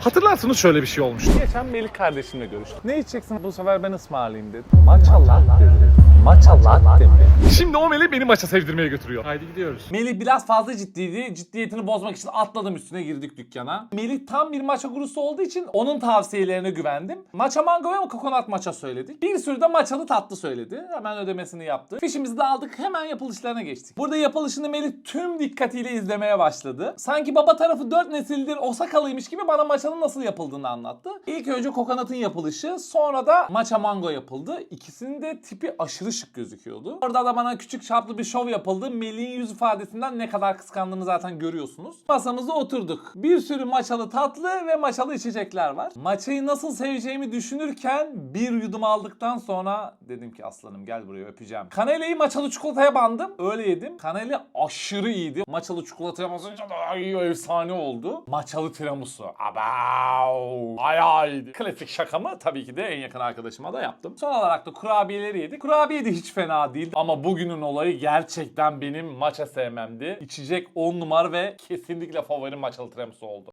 Hatırlarsınız şöyle bir şey olmuştu. Geçen Melih kardeşimle görüştük. Ne içeceksin bu sefer ben ısmarlayayım dedi. Latte dedi. Matcha latte mi? Şimdi o Melih beni maça sevdirmeye götürüyor. Haydi gidiyoruz. Melih biraz fazla ciddiydi. Ciddiyetini bozmak için atladım üstüne girdik dükkana. Melih tam bir maça gurusu olduğu için onun tavsiyelerine güvendim. Maça mango ve kokonat maça söyledik. Bir sürü de maçalı tatlı söyledi. Hemen ödemesini yaptı. Fişimizi de aldık hemen yapılışlarına geçtik. Burada yapılışını Melih tüm dikkatiyle izlemeye başladı. Sanki baba tarafı 4 nesildir Osakalıymış gibi bana maçanın nasıl yapıldığını anlattı. İlk önce kokonatın yapılışı sonra da maça mango yapıldı. İkisinin de tipi aşırı şık gözüküyordu. Orada da bana küçük çaplı bir şov yapıldı. Melih'in yüz ifadesinden ne kadar kıskandığını zaten görüyorsunuz. Masamıza oturduk. Bir sürü maçalı tatlı ve maçalı içecekler var. Maçayı nasıl seveceğimi düşünürken bir yudum aldıktan sonra dedim ki aslanım gel buraya öpeceğim. Kanelyayı maçalı çikolataya bandım. Öyle yedim. Kanelya aşırı iyiydi. Maçalı çikolataya basınca da ay, efsane oldu. Maçalı tiramisu. Abav. Ay ay. Klasik şakamı tabii ki de en yakın arkadaşıma da yaptım. Son olarak da kurabiyeleri yedik. Kurabiye de hiç fena değil. Ama bugünün olayı gerçekten benim maça sevmemdi. İçecek 10 numara ve kesinlikle favorim maçalı tiramisu oldu.